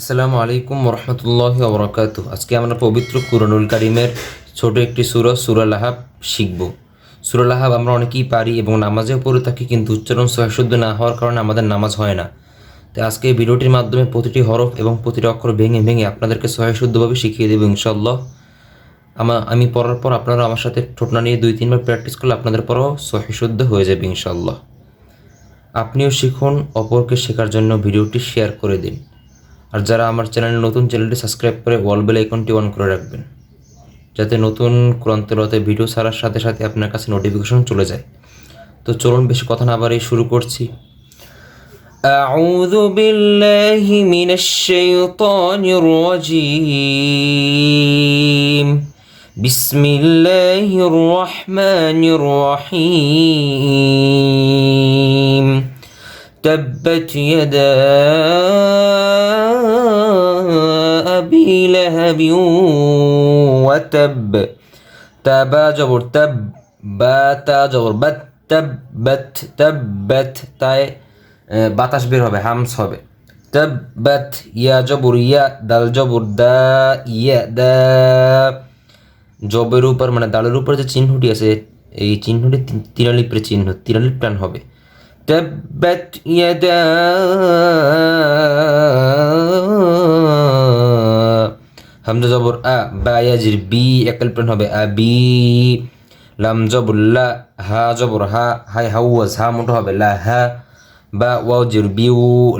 আসসালামু আলাইকুম রহমতুল্লাহ বরকাত আজকে আমরা পবিত্র কুরআনুল কারিমের ছোট একটি সুরা সুরা লাহাব, শিখব। সুরা লাহাব আমরা অনেকেই পারি এবং নামাজেও পড়ে থাকি, কিন্তু উচ্চারণ সহিশুদ্ধ না হওয়ার কারণে আমাদের নামাজ হয় না। তাই আজকে এই ভিডিওটির মাধ্যমে প্রতিটি হরফ এবং প্রতিটি অক্ষর ভেঙে ভেঙে আপনাদেরকে সহিশুদ্ধভাবে শিখিয়ে দেবো ইনশাল্লাহ আমা, আমি পড়ার পর আপনারা আমার সাথে ঠোঁটনা নিয়ে দুই, তিনবার প্র্যাকটিস করলে আপনাদের পরও সহিশুদ্ধ হয়ে যাবে ইনশাল্লাহ আপনিও শিখুন, অপরকে শেখার জন্য ভিডিওটি শেয়ার করে দিন। আর যারা আমার চ্যানেল নতুন চ্যানেলটি সাবস্ক্রাইব করে ওয়াল বেল আইকনটি অন করে রাখবেন যাতে নতুন কোরআন্তলতে ভিডিও ছাড়ার সাথে সাথে আপনার কাছে নোটিফিকেশন চলে যায় তো চলুন বেশি কথা না বাড়িয়ে শুরু করছি أعوذ بالله من الشيطان الرجيم بسم الله الرحمن الرحيم تبت يدا أبي لهب وتب تابا جبر تب باتا جبر بت تبت تبت তাই আহ, বাতাস বের হবে হামস হবে তাব্বাত ইয়া জবর ইয়া দাল জবর দা ইয়া দা জবের উপর মানে দালের উপর যে চিহ্নটি আছে এই চিহ্নটি তি- তিরালিপের চিহ্ন তিরালিপ প্রাণ হবে تبت يدا হামজা জবর আ, বা ইয়াজির বি, একল প্রাণ হবে আবি লাম জবর লা, হা জবর হা হাই হাউয়াজ হা মোটো হবে লা, হা, বা ওয়াও জির বিউ,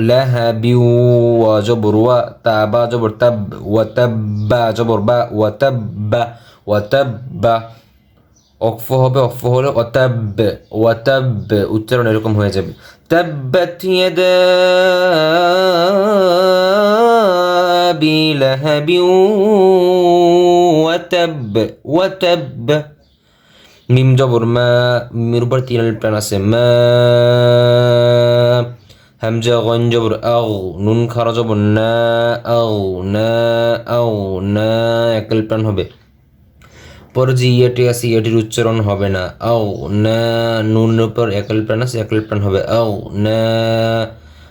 লা, হা বিউ, ওয়া জবর ওয়া, তা, বা জবর তাব, ওয়া তাব্বা জবর বা, ওয়া তাব্বা ওয়া তাব্বা অক্ফ হবে, অক্ফ হলে অতাব ওয়াতাব উচ্চারণ এরকম হয়ে যাবে। তাব্বাত ইয়াদা আবি লাহাবি ওয়াতাব ওয়াতাব মিম জবর মা মির উপর তিন আলিফ টান আছে মা হামজা গন জবর আও নুন খারা জবর না আও না আও না একল প্রাণ হবে পরে যে ইয়েটি আছে ইয়েটির উচ্চারণ হবে না আও না নুনের উপর একল প্রাণ আছে একল প্রাণ হবে আও না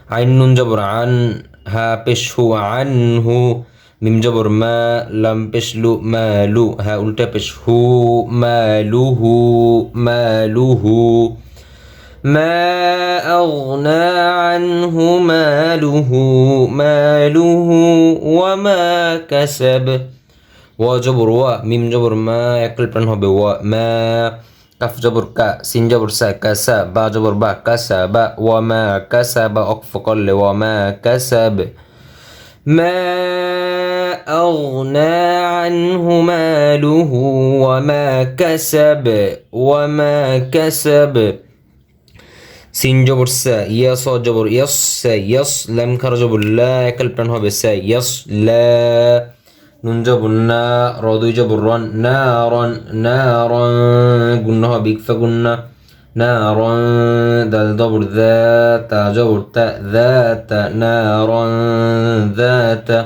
আইন নুন জবর আন হা পেশ হু আন হু মিম জবর মা লাম পেশ লু মা লু হা উল্টা পেশ হু মা লু হু মা লু হু ما أغنى عنه ماله ماله وما كسب وجبر و ميم جبر ما يكل প্রাণ হবে و ما قف جبر ك سين جبر س كسب با جبر باء كسب وما كسب أقف قل وما كسب ما أغنى عنه ماله وما كسب وما كسب سين جبر س يا جبر يس يس لم كر جبر لا كل هو بس يس لا নুন জবর না র দুই জবর রন না রন না রন গুণ হবে ইকফা গুন্না না রন দাল জবর দা তা জবর তা দা তা না রন দা তা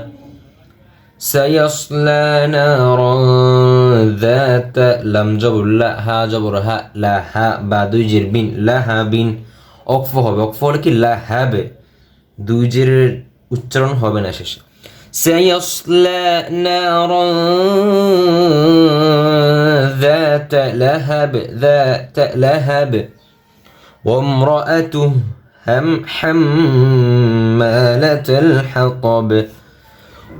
سيصلى نارا ذات لم جبر لا ها جبر ها لا ها بعد يجر بين لهب অক্ফ হবে অক্ফ হলে কি লাহাব দুই জেরের উচ্চারণ হবে না শেষে سيصلى نارا ذات لهب ذات لهب. وامرأته هم حمالة الحطب.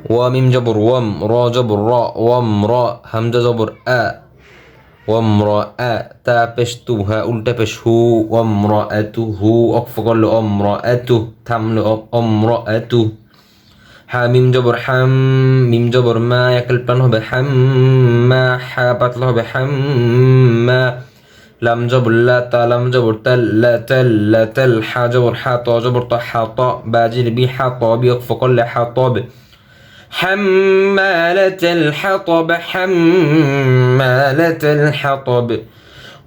وميم جبر وم را جبر را وم را جبر آ. وامرأة تا بشتو ها أولتا بشهو وامرأته أقف قال أمرأته تمل أمرأته হা মিম জবর হাম মিম জবর মা একল প্রাণ হবে হাম মা হা পাতলা হবে হাম মা লাম জবর লা তা লাম জবর তাল লা তাল লা তাল হা জবর হা ত জবর ত হা ত বাজির বি হা ত বি অক্ফ করলে হা তব حمالة الحطب حمالة الحطب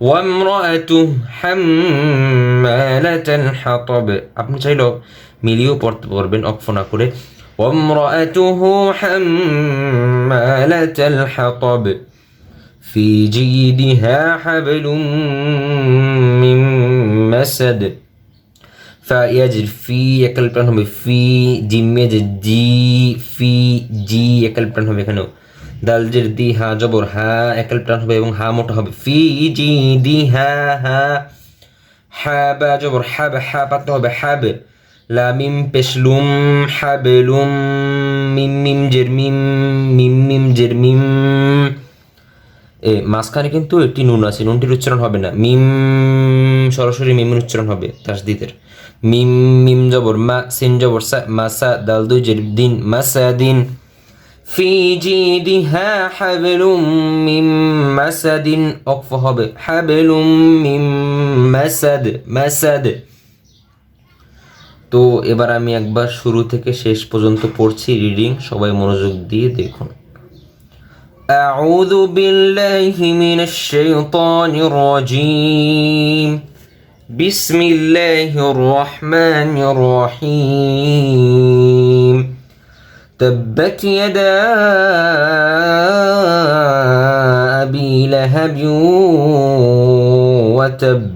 وامرأته حمالة الحطب আপনি চাইলেও মিলিয়েও পড়তে পারবেন অক্ফ না করে وامرأته حمالة الحطب في جيدها حبل من مسد ফা ইয়াজির ফি একাল প্রাণ হবে ফি জিমে যে জি ফি জি একাল প্রাণ হবে এখানেও দাল জের দি হা জবর হা একাল প্রাণ হবে এবং হা মোটা হবে ফি জি দি হা হা হা বা জবর হাব হা পাততে হবে হাব লা মিম পেশলুম, হাবেলুম, মিম মিম জের মিম মিম মিম জের মিম এ, মাঝখানে কিন্তু একটি নুন আছে, নুনটির উচ্চারণ হবে না। মিম সরাসরি মিমের উচ্চারণ হবে, তাসদিদের। মিম মিম জবর, মা সিন জবর, সা মাসা দাল দুই, জের দিন মাসা দিন। ফি জিদিহা হাবলুম, মিম মাসাদিন অক্ফ হবে। হাবলুম, মিম মাসাদ মাসাদ তো এবার আমি একবার শুরু থেকে শেষ পর্যন্ত পড়ছি রিডিং সবাই মনোযোগ দিয়ে দেখুন أعوذ بالله من الشيطان الرجيم بسم الله الرحمن الرحيم تبت يدا أبي لهب وتب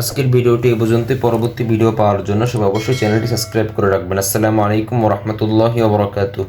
আজকের ভিডিওটি এ পর্যন্ত পরবর্তী ভিডিও পাওয়ার জন্য সবাই অবশ্যই চ্যানেলটি সাবস্ক্রাইব করে রাখবেন। আসসালামু আলাইকুম রহমতুল্লাহ ওবরাকাতুহ